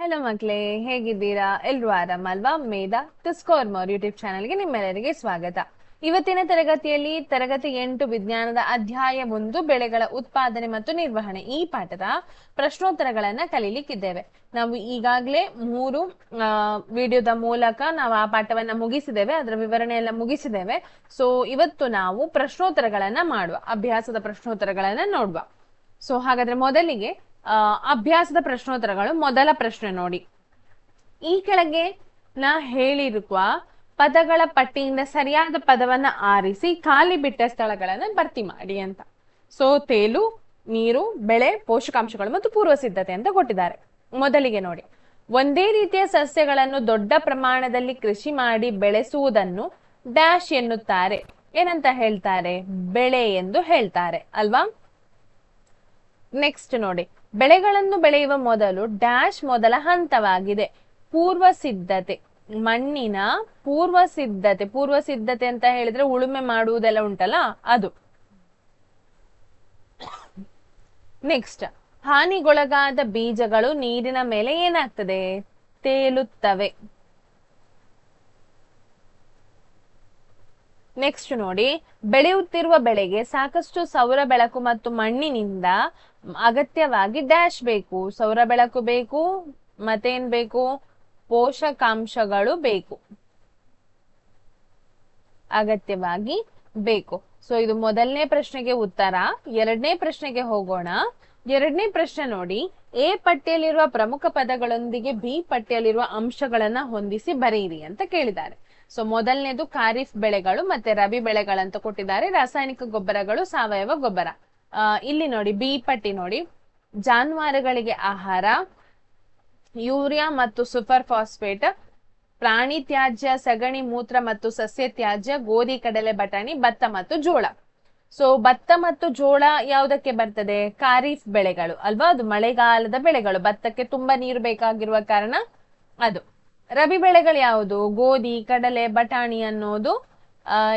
Hello ಮಕ್ಳೇ, ಹೇಗಿದ್ದೀರಾ? ಎಲ್ರು ಆರಾಮಲ್ವಾ? ಮೇಧ ಸ್ಕೋರ್ ಮೋರ್ ಯೂಟ್ಯೂಬ್ ಚಾನಲ್ಗೆ ನಿಮ್ಮೆಲ್ಲರಿಗೆ ಸ್ವಾಗತ. ಇವತ್ತಿನ ತರಗತಿಯಲ್ಲಿ ತರಗತಿ ಎಂಟು ವಿಜ್ಞಾನದ ಅಧ್ಯಾಯ ಒಂದು, ಬೆಳೆಗಳ ಉತ್ಪಾದನೆ ಮತ್ತು ನಿರ್ವಹಣೆ. ಈ ಪಾಠದ ಪ್ರಶ್ನೋತ್ತರಗಳನ್ನ ಕಲೀಲಿಕ್ಕಿದ್ದೇವೆ. ನಾವು ಈಗಾಗಲೇ ಮೂರು ವಿಡಿಯೋದ ಮೂಲಕ ನಾವು ಆ ಪಾಠವನ್ನ ಮುಗಿಸಿದ್ದೇವೆ. ಅದರ ವಿವರಣೆ ಎಲ್ಲ ಮುಗಿಸಿದ್ದೇವೆ. ಸೊ ಇವತ್ತು ನಾವು ಪ್ರಶ್ನೋತ್ತರಗಳನ್ನ ಮಾಡುವ, ಅಭ್ಯಾಸದ ಪ್ರಶ್ನೋತ್ತರಗಳನ್ನ ನೋಡುವ. ಸೊ ಹಾಗಾದ್ರೆ ಮೊದಲಿಗೆ ಅಭ್ಯಾಸದ ಪ್ರಶ್ನೋತ್ತರಗಳು ಮೊದಲ ಪ್ರಶ್ನೆ ನೋಡಿ. ಈ ಕೆಳಗೆ ನಾ ಹೇಳಿರುವ ಪದಗಳ ಪಟ್ಟಿಯಿಂದ ಸರಿಯಾದ ಪದವನ್ನ ಆರಿಸಿ ಖಾಲಿ ಬಿಟ್ಟ ಸ್ಥಳಗಳನ್ನ ಭರ್ತಿ ಮಾಡಿ ಅಂತ. ಸೊ, ತೇಲು, ನೀರು, ಬೆಳೆ, ಪೋಷಕಾಂಶಗಳು ಮತ್ತು ಪೂರ್ವ ಸಿದ್ಧತೆ ಅಂತ ಕೊಟ್ಟಿದ್ದಾರೆ. ಮೊದಲಿಗೆ ನೋಡಿ. ಒಂದೇ ರೀತಿಯ ಸಸ್ಯಗಳನ್ನು ದೊಡ್ಡ ಪ್ರಮಾಣದಲ್ಲಿ ಕೃಷಿ ಮಾಡಿ ಬೆಳೆಸುವುದನ್ನು ಡ್ಯಾಶ್ ಎನ್ನುತ್ತಾರೆ. ಏನಂತ ಹೇಳ್ತಾರೆ? ಬೆಳೆ ಎಂದು ಹೇಳ್ತಾರೆ. ಅಲ್ವಾ? ನೆಕ್ಸ್ಟ್ ನೋಡಿ. ಬೆಳೆಗಳನ್ನು ಬೆಳೆಯುವ ಮೊದಲು ಡ್ಯಾಶ್ ಮೊದಲ ಹಂತವಾಗಿದೆ. ಪೂರ್ವ ಸಿದ್ಧತೆ. ಮಣ್ಣಿನ ಪೂರ್ವ ಸಿದ್ಧತೆ. ಪೂರ್ವ ಸಿದ್ಧತೆ ಅಂತ ಹೇಳಿದ್ರೆ ಉಳುಮೆ ಮಾಡುವುದೆಲ್ಲ ಉಂಟಲ್ಲ, ಅದು. ನೆಕ್ಸ್ಟ್ ಹಾನಿಗೊಳಗಾದ ಬೀಜಗಳು ನೀರಿನ ಮೇಲೆ ಏನಾಗ್ತದೆ? ತೇಲುತ್ತವೆ. ನೆಕ್ಸ್ಟ್ ನೋಡಿ, ಬೆಳೆಯುತ್ತಿರುವ ಬೆಳೆಗೆ ಸಾಕಷ್ಟು ಸೌರ ಬೆಳಕು ಮತ್ತು ಮಣ್ಣಿನಿಂದ ಅಗತ್ಯವಾಗಿ ಡ್ಯಾಶ್ ಬೇಕು, ಸೌರ ಬೆಳಕು ಬೇಕು, ಮತ್ತೇನ್ ಬೇಕು? ಪೋಷಕಾಂಶಗಳು ಬೇಕು. ಅಗತ್ಯವಾಗಿ ಬೇಕು. ಸೊ ಇದು ಮೊದಲನೇ ಪ್ರಶ್ನೆಗೆ ಉತ್ತರ, ಎರಡನೇ ಪ್ರಶ್ನೆಗೆ ಹೋಗೋಣ. ಎರಡನೇ ಪ್ರಶ್ನೆ ನೋಡಿ, ಎ ಪಟ್ಟಿಯಲ್ಲಿರುವ ಪ್ರಮುಖ ಪದಗಳೊಂದಿಗೆ ಬಿ ಪಟ್ಟಿಯಲ್ಲಿರುವ ಅಂಶಗಳನ್ನ ಹೊಂದಿಸಿ ಬರೆಯಿರಿ ಅಂತ ಕೇಳಿದ್ದಾರೆ. ಸೊ ಮೊದಲನೇದು ಖಾರಿಫ್ ಬೆಳೆಗಳು ಮತ್ತೆ ರಬಿ ಬೆಳೆಗಳಂತ ಕೊಟ್ಟಿದ್ದಾರೆ. ರಾಸಾಯನಿಕ ಗೊಬ್ಬರಗಳು, ಸಾವಯವ ಗೊಬ್ಬರ. ಆ, ಇಲ್ಲಿ ನೋಡಿ ಬಿ ಪಟ್ಟಿ ನೋಡಿ. ಜಾನುವಾರುಗಳಿಗೆ ಆಹಾರ ಯೂರಿಯಾ ಮತ್ತು ಸೂಪರ್ ಫಾಸ್ಫೇಟ್ ಪ್ರಾಣಿ ತ್ಯಾಜ್ಯ ಸಗಣಿ ಮೂತ್ರ ಮತ್ತು ಸಸ್ಯ ತ್ಯಾಜ್ಯ ಗೋಧಿ ಕಡಲೆ ಬಟಾಣಿ ಭತ್ತ ಮತ್ತು ಜೋಳ. ಸೊ ಭತ್ತ ಮತ್ತು ಜೋಳ ಯಾವುದಕ್ಕೆ ಬರ್ತದೆ? ಖಾರೀಫ್ ಬೆಳೆಗಳು ಅಲ್ವಾ? ಅದು ಮಳೆಗಾಲದ ಬೆಳೆಗಳು. ಭತ್ತಕ್ಕೆ ತುಂಬಾ ನೀರು ಬೇಕಾಗಿರುವ ಕಾರಣ ಅದು. ರಬಿ ಬೆಳೆಗಳು ಯಾವುದು? ಗೋಧಿ ಕಡಲೆ ಬಟಾಣಿ ಅನ್ನೋದು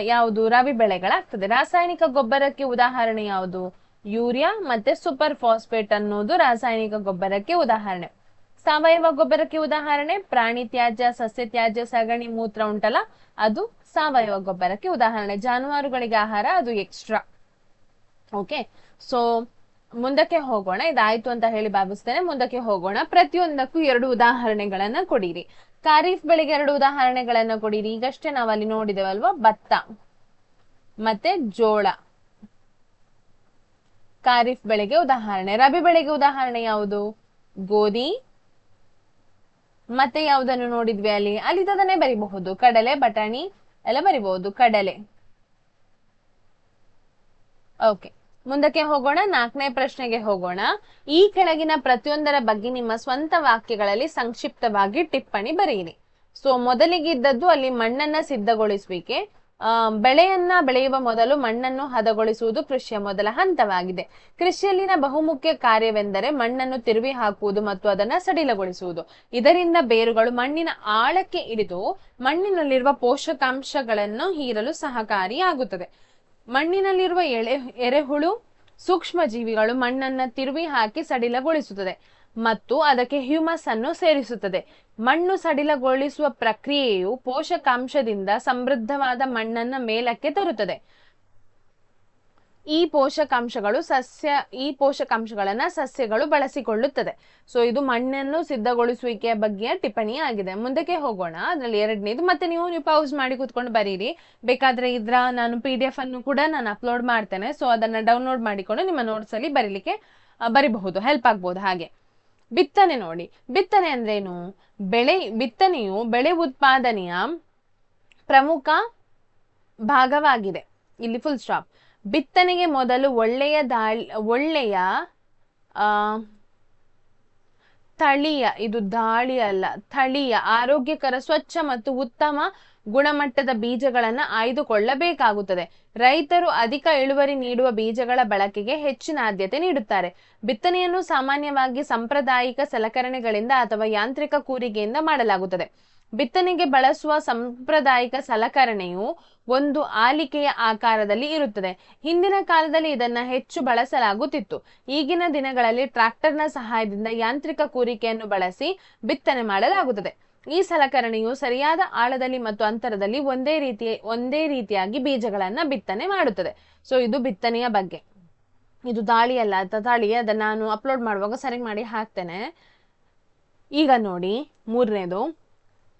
ಯಾವುದು? ರವಿ ಬೆಳೆಗಳಾಗ್ತದೆ. ರಾಸಾಯನಿಕ ಗೊಬ್ಬರಕ್ಕೆ ಉದಾಹರಣೆ ಯಾವುದು? ಯೂರಿಯಾ ಮತ್ತೆ ಸೂಪರ್ ಫಾಸ್ಫೇಟ್ ಅನ್ನೋದು ರಾಸಾಯನಿಕ ಗೊಬ್ಬರಕ್ಕೆ ಉದಾಹರಣೆ. ಸಾವಯವ ಗೊಬ್ಬರಕ್ಕೆ ಉದಾಹರಣೆ, ಪ್ರಾಣಿ ತ್ಯಾಜ್ಯ, ಸಸ್ಯ ತ್ಯಾಜ್ಯ, ಸಗಣಿ, ಮೂತ್ರ ಉಂಟಲ್ಲ, ಅದು ಸಾವಯವ ಗೊಬ್ಬರಕ್ಕೆ ಉದಾಹರಣೆ. ಜಾನುವಾರುಗಳಿಗೆ ಆಹಾರ, ಅದು ಎಕ್ಸ್ಟ್ರಾ ಓಕೆ ಸೊ ಮುಂದಕ್ಕೆ ಹೋಗೋಣ. ಇದಾಯ್ತು ಅಂತ ಹೇಳಿ ಭಾವಿಸ್ತೇನೆ. ಮುಂದಕ್ಕೆ ಹೋಗೋಣ. ಪ್ರತಿಯೊಂದಕ್ಕೂ ಎರಡು ಉದಾಹರಣೆಗಳನ್ನ ಕೊಡಿರಿ. ಖಾರೀಫ್ ಬೆಳೆಗೆ ಎರಡು ಉದಾಹರಣೆಗಳನ್ನ ಕೊಡಿರಿ. ಈಗಷ್ಟೇ ನಾವು ಅಲ್ಲಿ ನೋಡಿದೇವಲ್ವಾ? ಭತ್ತ, ಮತ್ತೆ ಜೋಳ. ಖಾರಿಫ್ ಬೆಳೆಗೆ ಉದಾಹರಣೆ. ರಬಿ ಬೆಳೆಗೆ ಉದಾಹರಣೆ ಯಾವುದು? ಗೋಧಿ. ಮತ್ತೆ ಯಾವುದನ್ನು ನೋಡಿದ್ವಿ ಅಲ್ಲಿ? ಅಲ್ಲಿ ಅದನ್ನೇ ಬರಿಬಹುದು. ಕಡಲೆ, ಬಟಾಣಿ ಎಲ್ಲ ಬರಿಬಹುದು. ಕಡಲೆ. ಓಕೆ. ಮುಂದಕ್ಕೆ ಹೋಗೋಣ. ನಾಲ್ಕನೇ ಪ್ರಶ್ನೆಗೆ ಹೋಗೋಣ. ಈ ಕೆಳಗಿನ ಪ್ರತಿಯೊಂದರ ಬಗ್ಗೆ ನಿಮ್ಮ ಸ್ವಂತ ವಾಕ್ಯಗಳಲ್ಲಿ ಸಂಕ್ಷಿಪ್ತವಾಗಿ ಟಿಪ್ಪಣಿ ಬರೆಯಿರಿ. ಸೊ ಮೊದಲಿಗಿದ್ದದ್ದು ಅಲ್ಲಿ ಮಣ್ಣನ್ನ ಸಿದ್ಧಗೊಳಿಸುವಿಕೆ ಬೆಳೆಯನ್ನ ಬೆಳೆಯುವ ಮೊದಲು ಮಣ್ಣನ್ನು ಹದಗೊಳಿಸುವುದು ಕೃಷಿಯ ಮೊದಲ ಹಂತವಾಗಿದೆ. ಕೃಷಿಯಲ್ಲಿನ ಬಹುಮುಖ್ಯ ಕಾರ್ಯವೆಂದರೆ ಮಣ್ಣನ್ನು ತಿರುವಿ ಹಾಕುವುದು ಮತ್ತು ಅದನ್ನು ಸಡಿಲಗೊಳಿಸುವುದು. ಇದರಿಂದ ಬೇರುಗಳು ಮಣ್ಣಿನ ಆಳಕ್ಕೆ ಇಳಿದು ಮಣ್ಣಿನಲ್ಲಿರುವ ಪೋಷಕಾಂಶಗಳನ್ನು ಹೀರಲು ಸಹಕಾರಿಯಾಗುತ್ತದೆ. ಮಣ್ಣಿನಲ್ಲಿರುವ ಎಳೆ, ಎರೆಹುಳು ಸೂಕ್ಷ್ಮ ಜೀವಿಗಳು ಮಣ್ಣನ್ನ ತಿರುವಿ ಹಾಕಿ ಸಡಿಲಗೊಳಿಸುತ್ತದೆ. ಮತ್ತು ಅದಕ್ಕೆ ಹ್ಯೂಮಸ್ ಅನ್ನು ಸೇರಿಸುತ್ತದೆ. ಮಣ್ಣು ಸಡಿಲಗೊಳಿಸುವ ಪ್ರಕ್ರಿಯೆಯು ಪೋಷಕಾಂಶದಿಂದ ಸಮೃದ್ಧವಾದ ಮಣ್ಣನ್ನ ಮೇಲಕ್ಕೆ ತರುತ್ತದೆ. ಈ ಪೋಷಕಾಂಶಗಳು ಸಸ್ಯ, ಈ ಪೋಷಕಾಂಶಗಳನ್ನ ಸಸ್ಯಗಳು ಬಳಸಿಕೊಳ್ಳುತ್ತದೆ. ಸೊ ಇದು ಮಣ್ಣನ್ನು ಸಿದ್ಧಗೊಳಿಸುವಿಕೆಯ ಬಗ್ಗೆ ಟಿಪ್ಪಣಿ ಆಗಿದೆ. ಮುಂದಕ್ಕೆ ಹೋಗೋಣ. ಅದರಲ್ಲಿ ಎರಡನೇದು ಮತ್ತೆ ನೀವು ನೀವು ಪೌಸ್ ಮಾಡಿ ಕೂತ್ಕೊಂಡು ಬರೀರಿ. ಬೇಕಾದ್ರೆ ಇದ್ರ ನಾನು ಪಿ ಡಿ ಎಫ್ ಅನ್ನು ಕೂಡ ನಾನು ಅಪ್ಲೋಡ್ ಮಾಡ್ತೇನೆ. ಸೊ ಅದನ್ನ ಡೌನ್ಲೋಡ್ ಮಾಡಿಕೊಂಡು ನಿಮ್ಮ ನೋಟ್ಸ್ ಅಲ್ಲಿ ಬರೀಲಿಕ್ಕೆ ಬರಿಬಹುದು. ಹೆಲ್ಪ್ ಆಗ್ಬೋದು ಹಾಗೆ. ಬಿತ್ತನೆ ನೋಡಿ. ಬಿತ್ತನೆ ಅಂದ್ರೇನು? ಬೆಳೆ, ಬಿತ್ತನೆಯು ಬೆಳೆ ಉತ್ಪಾದನೆಯ ಪ್ರಮುಖ ಭಾಗವಾಗಿದೆ. ಇಲ್ಲಿ ಫುಲ್ ಸ್ಟಾಪ್ ಬಿತ್ತನೆಗೆ ಮೊದಲು ಒಳ್ಳೆಯ ದಾಳಿ, ಒಳ್ಳೆಯ ತಳಿಯ, ಇದು ದಾಳಿ ಅಲ್ಲ, ತಳಿಯ, ಆರೋಗ್ಯಕರ, ಸ್ವಚ್ಛ ಮತ್ತು ಉತ್ತಮ ಗುಣಮಟ್ಟದ ಬೀಜಗಳನ್ನು ಆಯ್ದುಕೊಳ್ಳಬೇಕಾಗುತ್ತದೆ. ರೈತರು ಅಧಿಕ ಇಳುವರಿ ನೀಡುವ ಬೀಜಗಳ ಬಳಕೆಗೆ ಹೆಚ್ಚಿನ ಆದ್ಯತೆ ನೀಡುತ್ತಾರೆ. ಬಿತ್ತನೆಯನ್ನು ಸಾಮಾನ್ಯವಾಗಿ ಸಾಂಪ್ರದಾಯಿಕ ಸಲಕರಣೆಗಳಿಂದ ಅಥವಾ ಯಾಂತ್ರಿಕ ಕೂರಿಗೆಯಿಂದ ಮಾಡಲಾಗುತ್ತದೆ. ಬಿತ್ತನೆಗೆ ಬಳಸುವ ಸಾಂಪ್ರದಾಯಿಕ ಸಲಕರಣೆಯು ಒಂದು ಆಲಿಕೆಯ ಆಕಾರದಲ್ಲಿ ಇರುತ್ತದೆ. ಹಿಂದಿನ ಕಾಲದಲ್ಲಿ ಇದನ್ನ ಹೆಚ್ಚು ಬಳಸಲಾಗುತ್ತಿತ್ತು. ಈಗಿನ ದಿನಗಳಲ್ಲಿ ಟ್ರಾಕ್ಟರ್ನ ಸಹಾಯದಿಂದ ಯಾಂತ್ರಿಕ ಕೂರಿಕೆಯನ್ನು ಬಳಸಿ ಬಿತ್ತನೆ ಮಾಡಲಾಗುತ್ತದೆ. ಈ ಸಲಕರಣೆಯು ಸರಿಯಾದ ಆಳದಲ್ಲಿ ಮತ್ತು ಅಂತರದಲ್ಲಿ ಒಂದೇ ರೀತಿಯ ಒಂದೇ ರೀತಿಯಾಗಿ ಬೀಜಗಳನ್ನ ಬಿತ್ತನೆ ಮಾಡುತ್ತದೆ. ಸೊ ಇದು ಬಿತ್ತನೆಯ ಬಗ್ಗೆ. ಇದು ದಾಳಿ ಅಲ್ಲ ತಾಳಿ ಅದನ್ನ ನಾನು ಅಪ್ಲೋಡ್ ಮಾಡುವಾಗ ಸರಿ ಮಾಡಿ ಹಾಕ್ತೇನೆ. ಈಗ ನೋಡಿ, ಮೂರನೇದು,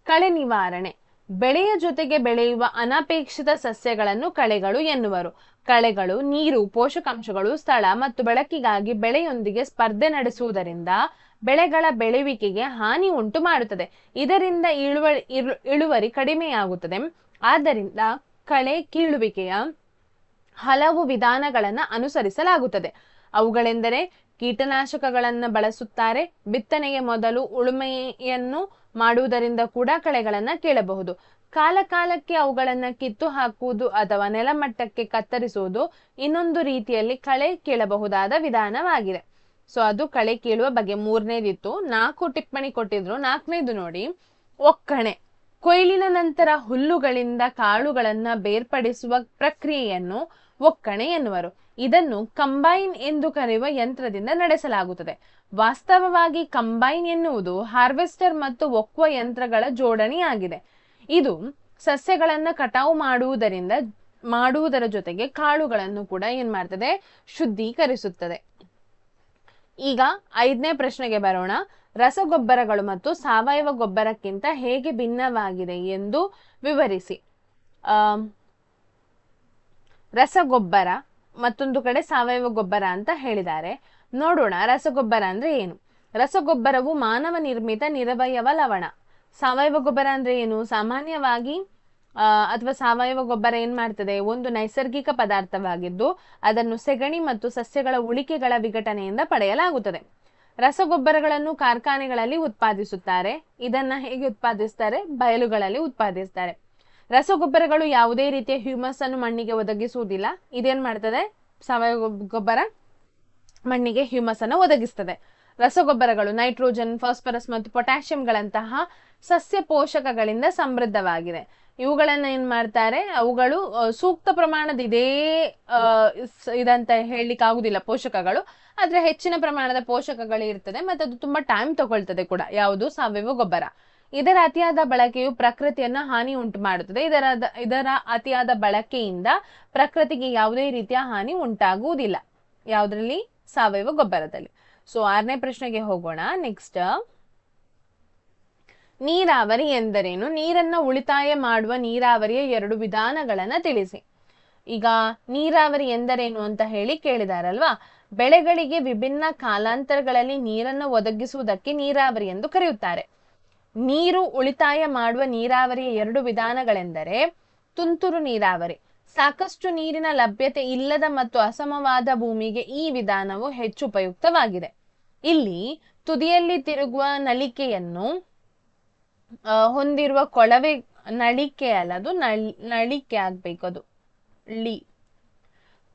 ಕಳೆ ನಿವಾರಣೆ. ಬೆಳೆಯ ಜೊತೆಗೆ ಬೆಳೆಯುವ ಅನಪೇಕ್ಷಿತ ಸಸ್ಯಗಳನ್ನು ಕಳೆಗಳು ಎನ್ನುವರು. ಕಳೆಗಳು ನೀರು, ಪೋಷಕಾಂಶಗಳು ಸ್ಥಳ ಮತ್ತು ಬೆಳಕಿಗಾಗಿ ಬೆಳೆಯೊಂದಿಗೆ ಸ್ಪರ್ಧೆ ನಡೆಸುವುದರಿಂದ ಬೆಳೆಗಳ ಬೆಳೆವಿಕೆಗೆ ಹಾನಿ ಉಂಟು ಮಾಡುತ್ತದೆ. ಇದರಿಂದ ಇಳುವರಿ ಇಳು- ಇಳುವರಿ ಕಡಿಮೆಯಾಗುತ್ತದೆ. ಆದ್ದರಿಂದ ಕಳೆ ಕೀಳುವಿಕೆಯ ಹಲವು ವಿಧಾನಗಳನ್ನು ಅನುಸರಿಸಲಾಗುತ್ತದೆ. ಅವುಗಳೆಂದರೆ ಕೀಟನಾಶಕಗಳನ್ನು ಬಳಸುತ್ತಾರೆ. ಬಿತ್ತನೆಗೆ ಮೊದಲು ಉಳುಮೆಯನ್ನು ಮಾಡುವುದರಿಂದ ಕೂಡ ಕಳೆಗಳನ್ನು ಕೀಳಬಹುದು. ಕಾಲಕಾಲಕ್ಕೆ ಅವುಗಳನ್ನು ಕಿತ್ತು ಹಾಕುವುದು ಅಥವಾ ನೆಲಮಟ್ಟಕ್ಕೆ ಕತ್ತರಿಸುವುದು ಇನ್ನೊಂದು ರೀತಿಯಲ್ಲಿ ಕಳೆ ಕೀಳಬಹುದಾದ ವಿಧಾನವಾಗಿದೆ. ಸೊ ಅದು ಕಳೆ ಕೀಳುವ ಬಗ್ಗೆ ಮೂರನೇದಿತ್ತು. ನಾಲ್ಕು ಟಿಪ್ಪಣಿ ಕೊಟ್ಟಿದ್ರು. ನಾಲ್ಕನೇದು ನೋಡಿ, ಒಕ್ಕಣೆ. ಕೊಯ್ಲಿನ ನಂತರ ಹುಲ್ಲುಗಳಿಂದ ಕಾಳುಗಳನ್ನ ಬೇರ್ಪಡಿಸುವ ಪ್ರಕ್ರಿಯೆಯನ್ನು ಒಕ್ಕಣೆ ಎನ್ನುವರು. ಇದನ್ನು ಕಂಬೈನ್ ಎಂದು ಕರೆಯುವ ಯಂತ್ರದಿಂದ ನಡೆಸಲಾಗುತ್ತದೆ. ವಾಸ್ತವವಾಗಿ ಕಂಬೈನ್ ಎನ್ನುವುದು ಹಾರ್ವೆಸ್ಟರ್ ಮತ್ತು ಒಕ್ಕುವ ಯಂತ್ರಗಳ ಜೋಡಣೆಯಾಗಿದೆ. ಇದು ಸಸ್ಯಗಳನ್ನ ಕಟಾವು ಮಾಡುವುದರಿಂದ, ಮಾಡುವುದರ ಜೊತೆಗೆ ಕಾಳುಗಳನ್ನು ಕೂಡ ಏನ್ ಮಾಡ್ತದೆ ಶುದ್ಧೀಕರಿಸುತ್ತದೆ. ಈಗ ಐದನೇ ಪ್ರಶ್ನೆಗೆ ಬರೋಣ. ರಸಗೊಬ್ಬರಗಳು ಮತ್ತು ಸಾವಯವ ಗೊಬ್ಬರಕ್ಕಿಂತ ಹೇಗೆ ಭಿನ್ನವಾಗಿದೆ ಎಂದು ವಿವರಿಸಿ. ರಸಗೊಬ್ಬರ ಮತ್ತೊಂದು ಕಡೆ ಸಾವಯವ ಗೊಬ್ಬರ ಅಂತ ಹೇಳಿದ್ದಾರೆ. ನೋಡೋಣ ರಸಗೊಬ್ಬರ ಅಂದ್ರೆ ಏನು? ರಸಗೊಬ್ಬರವು ಮಾನವ ನಿರ್ಮಿತ ನಿರವಯವ ಲವಣ. ಸಾವಯವ ಗೊಬ್ಬರ ಅಂದ್ರೆ ಏನು? ಸಾಮಾನ್ಯವಾಗಿ ಅಥವಾ ಸಾವಯವ ಗೊಬ್ಬರ ಏನ್ ಮಾಡ್ತದೆ? ಒಂದು ನೈಸರ್ಗಿಕ ಪದಾರ್ಥವಾಗಿದ್ದು ಅದನ್ನು ಸೆಗಣಿ ಮತ್ತು ಸಸ್ಯಗಳ ಉಳಿಕೆಗಳ ವಿಘಟನೆಯಿಂದ ಪಡೆಯಲಾಗುತ್ತದೆ. ರಸಗೊಬ್ಬರಗಳನ್ನು ಕಾರ್ಖಾನೆಗಳಲ್ಲಿ ಉತ್ಪಾದಿಸುತ್ತಾರೆ. ಇದನ್ನ ಹೇಗೆ ಉತ್ಪಾದಿಸ್ತಾರೆ? ಬಯಲುಗಳಲ್ಲಿ ಉತ್ಪಾದಿಸ್ತಾರೆ. ರಸಗೊಬ್ಬರಗಳು ಯಾವುದೇ ರೀತಿಯ ಹ್ಯೂಮಸ್ ಅನ್ನು ಮಣ್ಣಿಗೆ ಒದಗಿಸುವುದಿಲ್ಲ. ಇದೇನ್ ಮಾಡ್ತದೆ? ಸಾವಯವ ಗೊಬ್ಬರ ಮಣ್ಣಿಗೆ ಹ್ಯೂಮಸ್ ಅನ್ನು ಒದಗಿಸ್ತದೆ. ರಸಗೊಬ್ಬರಗಳು, ನೈಟ್ರೋಜನ್, ಫಾಸ್ಫರಸ್ ಮತ್ತು ಪೊಟ್ಯಾಷಿಯಂಗಳಂತಹ ಸಸ್ಯ ಪೋಷಕಗಳಿಂದ ಸಮೃದ್ಧವಾಗಿದೆ ಇವುಗಳನ್ನ ಏನ್ ಮಾಡ್ತಾರೆ? ಅವುಗಳು ಸೂಕ್ತ ಪ್ರಮಾಣದ ಇದೇ ಇದಂತ ಹೇಳಲಿಕ್ಕೆ ಆಗುದಿಲ್ಲ ಪೋಷಕಗಳು. ಆದ್ರೆ ಹೆಚ್ಚಿನ ಪ್ರಮಾಣದ ಪೋಷಕಗಳು ಇರ್ತದೆ ಮತ್ತೆ ಅದು ತುಂಬಾ ಟೈಮ್ ತಗೊಳ್ತದೆ ಕೂಡ, ಯಾವುದು? ಸಾವಯವ ಗೊಬ್ಬರ. ಇದರ ಅತಿಯಾದ ಬಳಕೆಯು ಪ್ರಕೃತಿಯನ್ನ ಹಾನಿ ಉಂಟು ಮಾಡುತ್ತದೆ. ಇದರ ಇದರ ಅತಿಯಾದ ಬಳಕೆಯಿಂದ ಪ್ರಕೃತಿಗೆ ಯಾವುದೇ ರೀತಿಯ ಹಾನಿ ಉಂಟಾಗುವುದಿಲ್ಲ. ಯಾವುದ್ರಲ್ಲಿ? ಸಾವಯವ ಗೊಬ್ಬರದಲ್ಲಿ. ಸೊ ಆರನೇ ಪ್ರಶ್ನೆಗೆ ಹೋಗೋಣ. ನೆಕ್ಸ್ಟ್ ನೀರಾವರಿ ಎಂದರೇನು? ನೀರನ್ನ ಉಳಿತಾಯ ಮಾಡುವ ನೀರಾವರಿಯ ಎರಡು ವಿಧಾನಗಳನ್ನ ತಿಳಿಸಿ. ಈಗ ನೀರಾವರಿ ಎಂದರೇನು ಅಂತ ಹೇಳಿ ಕೇಳಿದಾರಲ್ವಾ? ಬೆಳೆಗಳಿಗೆ ವಿಭಿನ್ನ ಕಾಲಾಂತರಗಳಲ್ಲಿ ನೀರನ್ನು ಒದಗಿಸುವುದಕ್ಕೆ ನೀರಾವರಿ ಎಂದು ಕರೆಯುತ್ತಾರೆ. ನೀರು ಉಳಿತಾಯ ಮಾಡುವ ನೀರಾವರಿಯ ಎರಡು ವಿಧಾನಗಳೆಂದರೆ ತುಂತುರು ನೀರಾವರಿ. ಸಾಕಷ್ಟು ನೀರಿನ ಲಭ್ಯತೆ ಇಲ್ಲದ ಮತ್ತು ಅಸಮವಾದ ಭೂಮಿಗೆ ಈ ವಿಧಾನವು ಹೆಚ್ಚು ಉಪಯುಕ್ತವಾಗಿದೆ. ಇಲ್ಲಿ ತುದಿಯಲ್ಲಿ ತಿರುಗುವ ನಳಿಕೆಯನ್ನು ಹೊಂದಿರುವ ಕೊಳವೆ ನಳಿಕೆ ಅಲ್ಲದು ನಳ್- ನಳಿಕೆ ಆಗ್ಬೇಕು ಅದು. ಳಿ.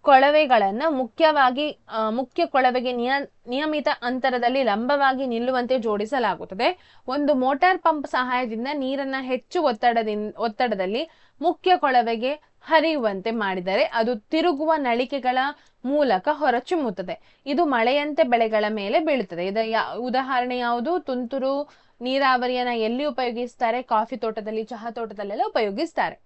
ಕೊಳವೆಗಳನ್ನ ಮುಖ್ಯವಾಗಿ ಮುಖ್ಯ ಕೊಳವೆಗೆ ನಿಯ, ನಿಯಮಿತ ಅಂತರದಲ್ಲಿ ಲಂಬವಾಗಿ ನಿಲ್ಲುವಂತೆ ಜೋಡಿಸಲಾಗುತ್ತದೆ. ಒಂದು ಮೋಟಾರ್ ಪಂಪ್ ಸಹಾಯದಿಂದ ನೀರನ್ನ ಹೆಚ್ಚು ಒತ್ತಡದಿಂದ ಒತ್ತಡದಲ್ಲಿ ಮುಖ್ಯ ಕೊಳವೆಗೆ ಹರಿಯುವಂತೆ ಮಾಡಿದರೆ ಅದು ತಿರುಗುವ ನಳಿಕೆಗಳ ಮೂಲಕ ಹೊರಚುಮ್ಮುತ್ತದೆ. ಇದು ಮಳೆಯಂತೆ ಬೆಳೆಗಳ ಮೇಲೆ ಬೀಳುತ್ತದೆ. ಇದ ಉದಾಹರಣೆ ಯಾವುದು? ತುಂತುರು ನೀರಾವರಿಯನ್ನ ಎಲ್ಲಿ ಉಪಯೋಗಿಸ್ತಾರೆ? ಕಾಫಿ ತೋಟದಲ್ಲಿ, ಚಹಾ ತೋಟದಲ್ಲೆಲ್ಲ ಉಪಯೋಗಿಸ್ತಾರೆ.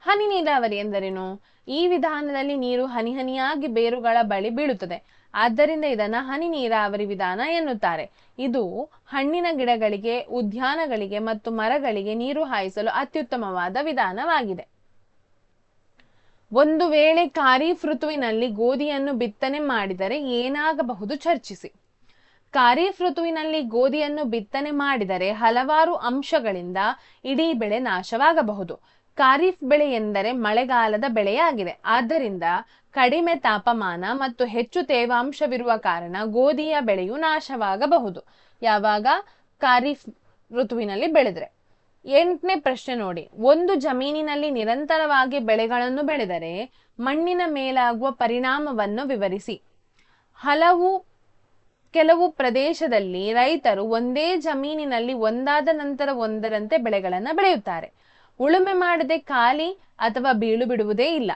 ಹನಿ ನೀರಾವರಿ ಎಂದರೇನು? ಈ ವಿಧಾನದಲ್ಲಿ ನೀರು ಹನಿ ಹನಿಯಾಗಿ ಬೇರುಗಳ ಬಳಿ ಬೀಳುತ್ತದೆ. ಆದ್ದರಿಂದ ಇದನ್ನ ಹನಿ ನೀರಾವರಿ ವಿಧಾನ ಎನ್ನುತ್ತಾರೆ. ಇದು ಹಣ್ಣಿನ ಗಿಡಗಳಿಗೆ, ಉದ್ಯಾನಗಳಿಗೆ ಮತ್ತು ಮರಗಳಿಗೆ ನೀರು ಹಾಯಿಸಲು ಅತ್ಯುತ್ತಮವಾದ ವಿಧಾನವಾಗಿದೆ. ಒಂದು ವೇಳೆ ಖಾರೀಫ್ ಋತುವಿನಲ್ಲಿ ಗೋಧಿಯನ್ನು ಬಿತ್ತನೆ ಮಾಡಿದರೆ ಏನಾಗಬಹುದು ಚರ್ಚಿಸಿ. ಖಾರೀಫ್ ಋತುವಿನಲ್ಲಿ ಗೋಧಿಯನ್ನು ಬಿತ್ತನೆ ಮಾಡಿದರೆ ಹಲವಾರು ಅಂಶಗಳಿಂದ ಇಡೀ ಬೆಳೆ ನಾಶವಾಗಬಹುದು. ಖಾರೀಫ್ ಬೆಳೆ ಎಂದರೆ ಮಳೆಗಾಲದ ಬೆಳೆಯಾಗಿದೆ. ಆದ್ದರಿಂದ ಕಡಿಮೆ ತಾಪಮಾನ ಮತ್ತು ಹೆಚ್ಚು ತೇವಾಂಶವಿರುವ ಕಾರಣ ಗೋಧಿಯ ಬೆಳೆಯು ನಾಶವಾಗಬಹುದು. ಯಾವಾಗ? ಖಾರೀಫ್ ಋತುವಿನಲ್ಲಿ ಬೆಳೆದ್ರೆ. ಎಂಟನೇ ಪ್ರಶ್ನೆ ನೋಡಿ. ಒಂದು ಜಮೀನಿನಲ್ಲಿ ನಿರಂತರವಾಗಿ ಬೆಳೆಗಳನ್ನು ಬೆಳೆದರೆ ಮಣ್ಣಿನ ಮೇಲಾಗುವ ಪರಿಣಾಮವನ್ನು ವಿವರಿಸಿ. ಹಲವು, ಕೆಲವು ಪ್ರದೇಶದಲ್ಲಿ ರೈತರು ಒಂದೇ ಜಮೀನಿನಲ್ಲಿ ಒಂದಾದ ನಂತರ ಒಂದರಂತೆ ಬೆಳೆಗಳನ್ನು ಬೆಳೆಯುತ್ತಾರೆ. ಉಳುಮೆ ಮಾಡದೆ ಖಾಲಿ ಅಥವಾ ಬೀಳು ಬಿಡುವುದೇ ಇಲ್ಲ.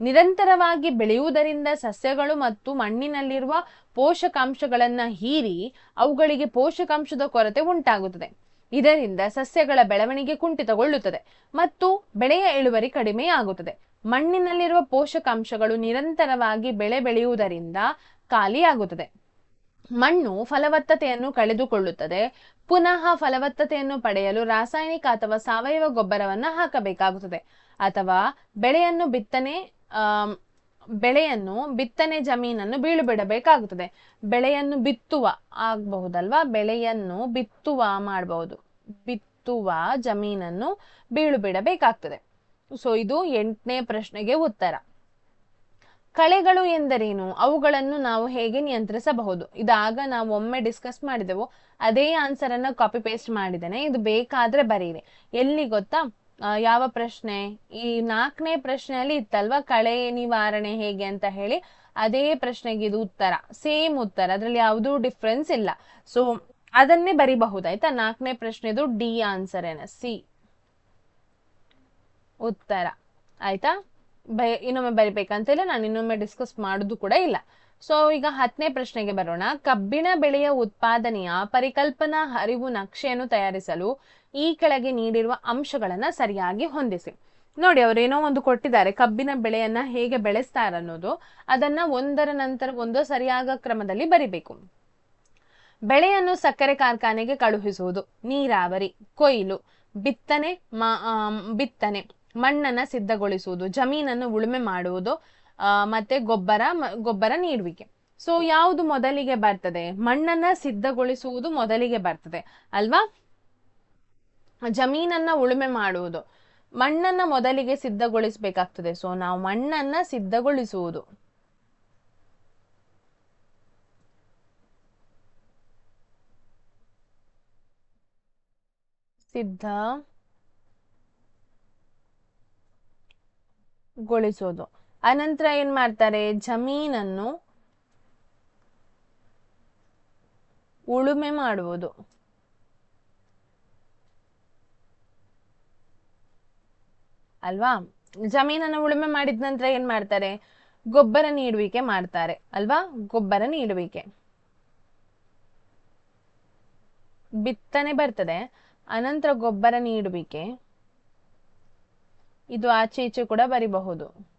ನಿರಂತರವಾಗಿ ಬೆಳೆಯುವುದರಿಂದ ಸಸ್ಯಗಳು ಮತ್ತು ಮಣ್ಣಿನಲ್ಲಿರುವ ಪೋಷಕಾಂಶಗಳನ್ನು ಹೀರಿ ಅವುಗಳಿಗೆ ಪೋಷಕಾಂಶದ ಕೊರತೆ ಉಂಟಾಗುತ್ತದೆ. ಇದರಿಂದ ಸಸ್ಯಗಳ ಬೆಳವಣಿಗೆ ಕುಂಠಿತಗೊಳ್ಳುತ್ತದೆ ಮತ್ತು ಬೆಳೆಯ ಇಳುವರಿ ಕಡಿಮೆಯಾಗುತ್ತದೆ. ಮಣ್ಣಿನಲ್ಲಿರುವ ಪೋಷಕಾಂಶಗಳು ನಿರಂತರವಾಗಿ ಬೆಳೆ ಬೆಳೆಯುವುದರಿಂದ ಖಾಲಿಯಾಗುತ್ತದೆ. ಮಣ್ಣು ಫಲವತ್ತತೆಯನ್ನು ಕಳೆದುಕೊಳ್ಳುತ್ತದೆ. ಪುನಃ ಫಲವತ್ತತೆಯನ್ನು ಪಡೆಯಲು ರಾಸಾಯನಿಕ ಅಥವಾ ಸಾವಯವ ಗೊಬ್ಬರವನ್ನು ಹಾಕಬೇಕಾಗುತ್ತದೆ. ಅಥವಾ ಬೆಳೆಯನ್ನು ಬಿತ್ತನೆ ಬೆಳೆಯನ್ನು ಬಿತ್ತನೆ ಜಮೀನನ್ನು ಬೀಳು ಬಿಡಬೇಕಾಗುತ್ತದೆ ಬೆಳೆಯನ್ನು ಬಿತ್ತುವ ಆಗಬಹುದಲ್ವಾ? ಬೆಳೆಯನ್ನು ಬಿತ್ತುವ ಮಾಡಬಹುದು. ಬಿತ್ತುವ ಜಮೀನನ್ನು ಬೀಳುಬಿಡಬೇಕಾಗ್ತದೆ. ಸೊ ಇದು ಎಂಟನೇ ಪ್ರಶ್ನೆಗೆ ಉತ್ತರ. ಕಳೆಗಳು ಎಂದರೇನು? ಅವುಗಳನ್ನು ನಾವು ಹೇಗೆ ನಿಯಂತ್ರಿಸಬಹುದು? ಇದಾಗ ನಾವು ಒಮ್ಮೆ ಡಿಸ್ಕಸ್ ಮಾಡಿದೆವು. ಅದೇ ಆನ್ಸರ್ ಅನ್ನ ಕಾಪಿ ಪೇಸ್ಟ್ ಮಾಡಿದ್ದೇನೆ. ಇದು ಬೇಕಾದ್ರೆ ಬರೀರಿ. ಎಲ್ಲಿ ಗೊತ್ತಾ? ಯಾವ ಪ್ರಶ್ನೆ? ಈ ನಾಲ್ಕನೇ ಪ್ರಶ್ನೆಯಲ್ಲಿ ಇತ್ತಲ್ವಾ ಕಳೆ ನಿವಾರಣೆ ಹೇಗೆ ಅಂತ ಹೇಳಿ, ಅದೇ ಪ್ರಶ್ನೆಗೆ ಇದು ಉತ್ತರ. ಸೇಮ್ ಉತ್ತರ, ಅದ್ರಲ್ಲಿ ಯಾವುದೂ ಡಿಫ್ರೆನ್ಸ್ ಇಲ್ಲ. ಸೊ ಅದನ್ನೇ ಬರಿಬಹುದಾಯ್ತಾ ನಾಲ್ಕನೇ ಪ್ರಶ್ನೆದು ಡಿ ಆನ್ಸರ್ ಏನ? ಸಿ ಉತ್ತರ. ಆಯ್ತಾ? ಬ ಇನ್ನೊಮ್ಮೆ ಬರಿಬೇಕಂತಿಲ್ಲ, ನಾನು ಇನ್ನೊಮ್ಮೆ ಡಿಸ್ಕಸ್ ಮಾಡೋದು ಕೂಡ ಇಲ್ಲ. ಸೊ ಈಗ ಹತ್ತನೇ ಪ್ರಶ್ನೆಗೆ ಬರೋಣ. ಕಬ್ಬಿಣ ಬೆಳೆಯ ಉತ್ಪಾದನೆಯ ಪರಿಕಲ್ಪನಾ ಹರಿವು ನಕ್ಷೆಯನ್ನು ತಯಾರಿಸಲು ಈ ಕೆಳಗೆ ನೀಡಿರುವ ಅಂಶಗಳನ್ನ ಸರಿಯಾಗಿ ಹೊಂದಿಸಿ. ನೋಡಿ, ಅವ್ರು ಏನೋ ಒಂದು ಕೊಟ್ಟಿದ್ದಾರೆ. ಕಬ್ಬಿನ ಬೆಳೆಯನ್ನ ಹೇಗೆ ಬೆಳೆಸ್ತಾರೆ ಅನ್ನೋದು. ಅದನ್ನ ಒಂದರ ನಂತರ ಒಂದು ಸರಿಯಾದ ಕ್ರಮದಲ್ಲಿ ಬರಿಬೇಕು. ಬೆಳೆಯನ್ನು ಸಕ್ಕರೆ ಕಾರ್ಖಾನೆಗೆ ಕಳುಹಿಸುವುದು. ನೀರಾವರಿ, ಕೊಯ್ಲು, ಬಿತ್ತನೆ ಬಿತ್ತನೆ. ಮಣ್ಣನ್ನ ಸಿದ್ಧಗೊಳಿಸುವುದು, ಜಮೀನನ್ನು ಉಳುಮೆ ಮಾಡುವುದು ಮತ್ತೆ ಗೊಬ್ಬರ ಗೊಬ್ಬರ ನೀಡುವಿಕೆ. ಸೊ ಯಾವುದು ಮೊದಲಿಗೆ ಬರ್ತದೆ? ಮಣ್ಣನ್ನ ಸಿದ್ಧಗೊಳಿಸುವುದು ಮೊದಲಿಗೆ ಬರ್ತದೆ. ಅಲ್ವಾ? ಜಮೀನನ್ನ ಉಳುಮೆ ಮಾಡುವುದು. ಮಣ್ಣನ್ನ ಮೊದಲಿಗೆ ಸಿದ್ಧಗೊಳಿಸಬೇಕಾಗ್ತದೆ. ಸೊ ನಾವು ಮಣ್ಣನ್ನ ಸಿದ್ಧಗೊಳಿಸುವುದು. ಸಿದ್ಧ ಗೊಳಿಸೋದು. ಅನಂತರ ಏನ್ ಮಾಡ್ತಾರೆ? ಜಮೀನನ್ನು ಉಳುಮೆ ಮಾಡುವುದು ಅಲ್ವಾ? ಜಮೀನನ್ನು ಉಳುಮೆ ಮಾಡಿದ ನಂತರ ಏನ್ ಮಾಡ್ತಾರೆ? ಗೊಬ್ಬರ ನೀಡುವಿಕೆ ಮಾಡ್ತಾರೆ. ಅಲ್ವಾ? ಗೊಬ್ಬರ ನೀಡುವಿಕೆ. ಬಿತ್ತನೆ ಬರ್ತದೆ. ಅನಂತರ ಗೊಬ್ಬರ ನೀಡುವಿಕೆ. ಇದು ಆಚೆ ಈಚೆ ಕೂಡ ಬರಿಬಹುದು.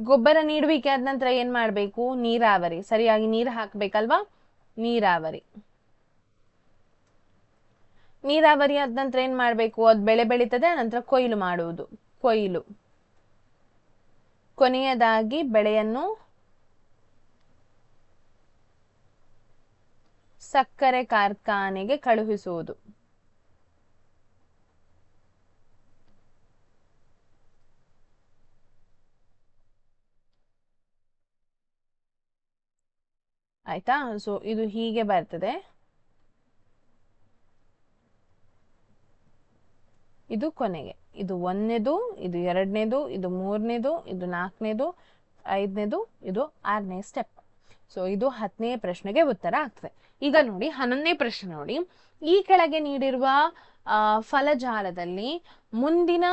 ಗೊಬ್ಬರ ನೀಡುವಿಕೆ ಆದ ನಂತರ ಏನ್ ಮಾಡ್ಬೇಕು? ನೀರಾವರಿ. ಸರಿಯಾಗಿ ನೀರು ಹಾಕ್ಬೇಕಲ್ವಾ? ನೀರಾವರಿ. ನೀರಾವರಿ ಆದ ನಂತರ ಏನ್ ಮಾಡ್ಬೇಕು? ಅದು ಬೆಳೆ ಬೆಳೀತದೆ, ನಂತರ ಕೊಯ್ಲು ಮಾಡುವುದು. ಕೊಯ್ಲು. ಕೊನೆಯದಾಗಿ ಬೆಳೆಯನ್ನು ಸಕ್ಕರೆ ಕಾರ್ಖಾನೆಗೆ ಕಳುಹಿಸುವುದು. ಆಯ್ತಾ? ಸೊ ಇದು ಹೀಗೆ ಬರ್ತದೆ. ಇದು ಕೊನೆಗೆ. ಇದು ಒಂದನೇದು, ಇದು ಎರಡನೇದು, ಇದು ಮೂರನೇದು, ಇದು ನಾಲ್ಕನೇದು, ಐದನೇದು, ಇದು ಆರನೇ ಸ್ಟೆಪ್ ಸೊ ಇದು ಹತ್ತನೇ ಪ್ರಶ್ನೆಗೆ ಉತ್ತರ ಆಗ್ತದೆ. ಈಗ ನೋಡಿ, ಹನ್ನೊಂದನೇ ಪ್ರಶ್ನೆ ನೋಡಿ. ಈ ಕೆಳಗೆ ನೀಡಿರುವ ಫಲಜಾಲದಲ್ಲಿ ಮುಂದಿನ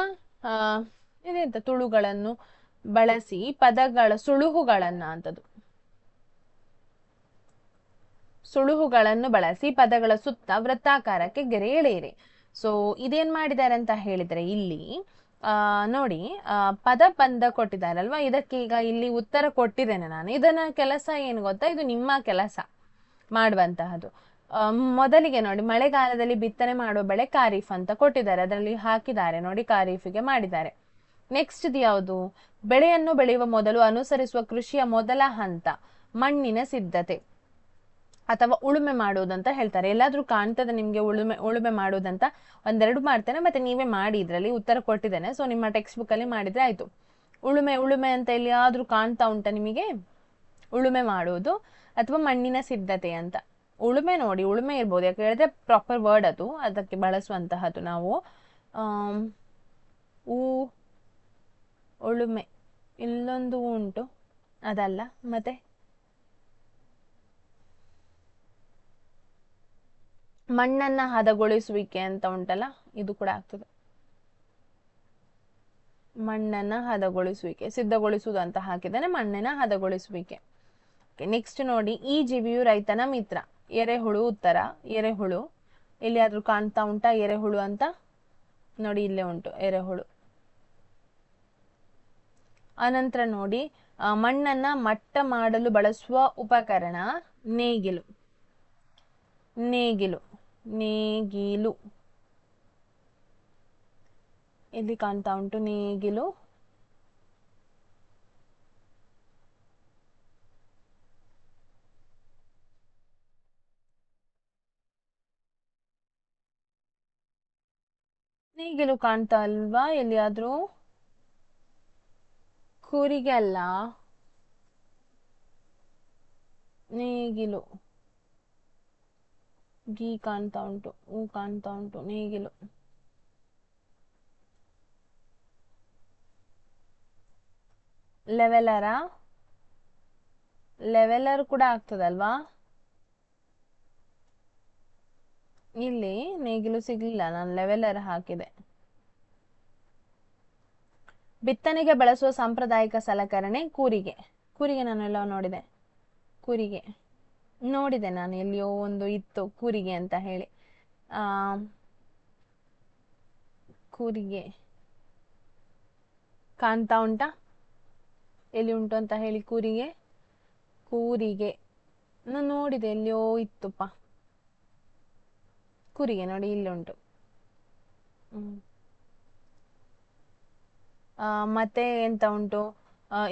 ಅಹ್ ತುಳುಗಳನ್ನು ಬಳಸಿ ಪದಗಳ ಸುಳುಹುಗಳನ್ನ ಅಂತದ್ದು. ಸುಳುಹುಗಳನ್ನು ಬಳಸಿ ಪದಗಳ ಸುತ್ತ ವೃತ್ತಾಕಾರಕ್ಕೆ ಗೆರೆ ಎಳೆಯಿರಿ. ಸೊ ಇದೇನ್ ಮಾಡಿದ್ದಾರೆ ಅಂತ ಹೇಳಿದ್ರೆ ಇಲ್ಲಿ ನೋಡಿ ಪದ ಬಂಧ ಕೊಟ್ಟಿದ್ದಾರಲ್ವಾ? ಇದಕ್ಕೆ ಈಗ ಇಲ್ಲಿ ಉತ್ತರ ಕೊಟ್ಟಿದ್ದೇನೆ ನಾನು. ಇದನ್ನ ಕೆಲಸ ಏನು ಗೊತ್ತಾ? ಇದು ನಿಮ್ಮ ಕೆಲಸ ಮಾಡುವಂತಹದ್ದು. ಮೊದಲಿಗೆ ನೋಡಿ, ಮಳೆಗಾಲದಲ್ಲಿ ಬಿತ್ತನೆ ಮಾಡುವ ಬೆಳೆ ಖಾರೀಫ್ ಅಂತ ಕೊಟ್ಟಿದ್ದಾರೆ. ಅದರಲ್ಲಿ ಹಾಕಿದ್ದಾರೆ ನೋಡಿ, ಖಾರೀಫಿಗೆ ಮಾಡಿದ್ದಾರೆ. ನೆಕ್ಸ್ಟ್ ಇದು ಯಾವುದು? ಬೆಳೆಯನ್ನು ಬೆಳೆಯುವ ಮೊದಲು ಅನುಸರಿಸುವ ಕೃಷಿಯ ಮೊದಲ ಹಂತ ಮಣ್ಣಿನ ಸಿದ್ಧತೆ. ಅಥವಾ ಉಳುಮೆ ಮಾಡೋದಂತ ಹೇಳ್ತಾರೆ. ಎಲ್ಲಾದರೂ ಕಾಣ್ತದೆ ನಿಮಗೆ ಉಳುಮೆ ಉಳುಮೆ ಮಾಡೋದಂತ, ಒಂದೆರಡು ಮಾಡ್ತೇನೆ, ಮತ್ತೆ ನೀವೇ ಮಾಡಿ ಇದರಲ್ಲಿ ಉತ್ತರ ಕೊಟ್ಟಿದ್ದೇನೆ. ಸೊ ನಿಮ್ಮ ಟೆಕ್ಸ್ಟ್ ಬುಕ್ ಅಲ್ಲಿ ಮಾಡಿದ್ರೆ ಆಯ್ತು. ಉಳುಮೆ ಉಳುಮೆ ಅಂತ ಎಲ್ಲಿಯಾದರೂ ಕಾಣ್ತಾ ಉಂಟಾ ನಿಮಗೆ? ಉಳುಮೆ ಮಾಡೋದು ಅಥವಾ ಮಣ್ಣಿನ ಸಿದ್ಧತೆ ಅಂತ. ಉಳುಮೆ ನೋಡಿ, ಉಳುಮೆ ಇರ್ಬೋದು. ಯಾಕೆ ಹೇಳಿದ್ರೆ ಪ್ರಾಪರ್ ವರ್ಡ್ ಅದು. ಅದಕ್ಕೆ ಬಳಸುವಂತಹದ್ದು ನಾವು ಊ, ಉಳುಮೆ. ಇಲ್ಲೊಂದು ಉಂಟು. ಅದಲ್ಲ, ಮತ್ತೆ? ಮಣ್ಣನ್ನ ಹದಗೊಳಿಸುವಿಕೆ ಅಂತ ಉಂಟಲ್ಲ, ಇದು ಕೂಡ ಆಗ್ತದೆ. ಮಣ್ಣನ್ನ ಹದಗೊಳಿಸುವಿಕೆ, ಸಿದ್ಧಗೊಳಿಸುವುದು ಅಂತ ಹಾಕಿದ್ದಾನೆ, ಮಣ್ಣಿನ ಹದಗೊಳಿಸುವಿಕೆ. ನೆಕ್ಸ್ಟ್ ನೋಡಿ, ಈ ಜೀವಿಯು ರೈತನ ಮಿತ್ರ, ಎರೆಹುಳು ಉತ್ತರ, ಎರೆಹುಳು. ಎಲ್ಲಿಯಾದ್ರೂ ಕಾಣ್ತಾ ಉಂಟಾ ಎರೆಹುಳು ಅಂತ? ನೋಡಿ, ಇಲ್ಲೇ ಉಂಟು, ಎರೆಹುಳು. ಅನಂತರ ನೋಡಿ ಮಣ್ಣನ್ನ ಮಟ್ಟ ಮಾಡಲು ಬಳಸುವ ಉಪಕರಣ ನೇಗಿಲು. ನೇಗಿಲು. ನೇಗಿಲು. ಇಲ್ಲಿ ಕಾಣ್ತಾ ಉಂಟು ನೇಗಿಲು? ನೇಗಿಲು ಕಾಣ್ತಾ ಅಲ್ವಾ ಎಲ್ಲಿಯಾದ್ರೂ? ಕೂರಿಗೆ ಅಲ್ಲ. ನೇಗಿಲು. ಗೀ ಕಾಣ್ತಾ ಉಂಟು ಹೂ ಕಾಣ್ತಾ ಉಂಟು, ನೇಗಿಲು. ಲೆವೆಲರ ಲೆವೆಲರ್ ಕೂಡ ಆಗ್ತದಲ್ವಾ? ಇಲ್ಲಿ ನೇಗಿಲು ಸಿಗ್ಲಿಲ್ಲ, ನಾನು ಲೆವೆಲರ್ ಹಾಕಿದೆ. ಬಿತ್ತನೆಗೆ ಬಳಸುವ ಸಾಂಪ್ರದಾಯಿಕ ಸಲಕರಣೆ ಕೂರಿಗೆ. ಕೂರಿಗೆ ನಾನು ಎಲ್ಲ ನೋಡಿದೆ. ಕೂರಿಗೆ. ನೋಡಿದೆ ನಾನು ಎಲ್ಲಿಯೋ ಒಂದು ಇತ್ತು ಕೂರಿಗೆ ಅಂತ ಹೇಳಿ. ಆ, ಕೂರಿಗೆ. ಕಾಣ್ತಾ ಉಂಟಾ? ಎಲ್ಲಿ ಉಂಟು ಅಂತ ಹೇಳಿ ಕೂರಿಗೆ? ಕೂರಿಗೆ. ನಾನು ನೋಡಿದೆ ಎಲ್ಲಿಯೋ ಇತ್ತುಪ್ಪ ಕೂರಿಗೆ ನೋಡಿ ಇಲ್ಲಿ ಉಂಟು. ಮತ್ತೆ ಎಂತ ಉಂಟು?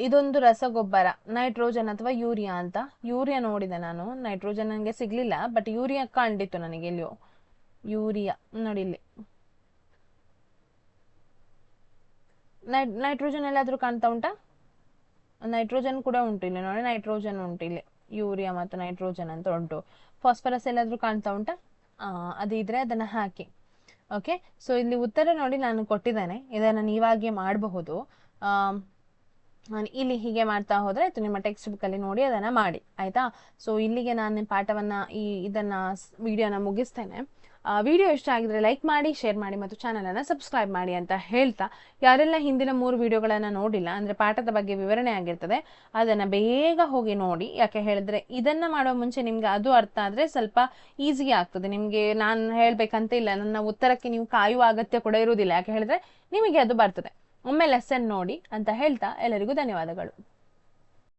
ಇದೊಂದು ರಸಗೊಬ್ಬರ ನೈಟ್ರೋಜನ್ ಅಥವಾ ಯೂರಿಯಾ ಅಂತ. ಯೂರಿಯಾ ನೋಡಿದೆ ನಾನು. ನೈಟ್ರೋಜನ್ ನನಗೆ ಸಿಗ್ಲಿಲ್ಲ ಬಟ್ ಯೂರಿಯಾ ಕಂಡಿತ್ತು ನನಗೆ ಇಲ್ಲಿಯೋ ಯೂರಿಯಾ ನೋಡಿ ಇಲ್ಲಿ. ನೈ ನೈಟ್ರೋಜನ್ ಎಲ್ಲಾದರೂ ಕಾಣ್ತಾ ಉಂಟಾ? ನೈಟ್ರೋಜನ್ ಕೂಡ ಉಂಟು ಇಲ್ಲಿ ನೋಡಿ ನೈಟ್ರೋಜನ್ ಉಂಟು ಇಲ್ಲಿ. ಯೂರಿಯಾ ಮತ್ತು ನೈಟ್ರೋಜನ್ ಅಂತ ಉಂಟು. ಫಾಸ್ಫರಸ್ ಎಲ್ಲಾದರೂ ಕಾಣ್ತಾ ಉಂಟಾ? ಅದು ಇದ್ರೆ ಅದನ್ನ ಹಾಕಿ. ಓಕೆ ಸೊ ಇಲ್ಲಿ ಉತ್ತರ ನೋಡಿ ನಾನು ಕೊಟ್ಟಿದ್ದೇನೆ. ಇದನ್ನು ನೀವಾಗೆ ಮಾಡಬಹುದು. ನಾನು ಇಲ್ಲಿ ಹೀಗೆ ಮಾಡ್ತಾ ಹೋದರೆ ಆಯ್ತು, ನಿಮ್ಮ ಟೆಕ್ಸ್ಟ್ ಬುಕ್ ಅಲ್ಲಿ ನೋಡಿ ಅದನ್ನ ಮಾಡಿ, ಆಯ್ತಾ? ಸೊ ಇಲ್ಲಿಗೆ ನಾನು ಪಾಠವನ್ನ ಈ ಇದನ್ನ ವಿಡಿಯೋನ ಮುಗಿಸ್ತೇನೆ. ವಿಡಿಯೋ ಇಷ್ಟ ಆಗಿದ್ರೆ ಲೈಕ್ ಮಾಡಿ ಶೇರ್ ಮಾಡಿ ಮತ್ತು ಚಾನಲನ್ನು ಸಬ್ಸ್ಕ್ರೈಬ್ ಮಾಡಿ ಅಂತ ಹೇಳ್ತಾ. ಯಾರೆಲ್ಲ ಹಿಂದಿನ ಮೂರು ವಿಡಿಯೋಗಳನ್ನು ನೋಡಿಲ್ಲ, ಅಂದರೆ ಪಾಠದ ಬಗ್ಗೆ ವಿವರಣೆ ಆಗಿರ್ತದೆ, ಅದನ್ನು ಬೇಗ ಹೋಗಿ ನೋಡಿ. ಯಾಕೆ ಹೇಳಿದ್ರೆ ಇದನ್ನ ಮಾಡೋ ಮುಂಚೆ ನಿಮ್ಗೆ ಅದು ಅರ್ಥ ಆದರೆ ಸ್ವಲ್ಪ ಈಸಿ ಆಗ್ತದೆ. ನಿಮಗೆ ನಾನು ಹೇಳಬೇಕಂತ ಇಲ್ಲ, ನನ್ನ ಉತ್ತರಕ್ಕೆ ನೀವು ಕಾಯುವ ಅಗತ್ಯ ಕೂಡ ಇರುವುದಿಲ್ಲ. ಯಾಕೆ ಹೇಳಿದ್ರೆ ನಿಮಗೆ ಅದು ಬರ್ತದೆ. ಒಮ್ಮೆ ಲೆಸನ್ ನೋಡಿ ಅಂತ ಹೇಳ್ತಾ ಎಲ್ಲರಿಗೂ ಧನ್ಯವಾದಗಳು.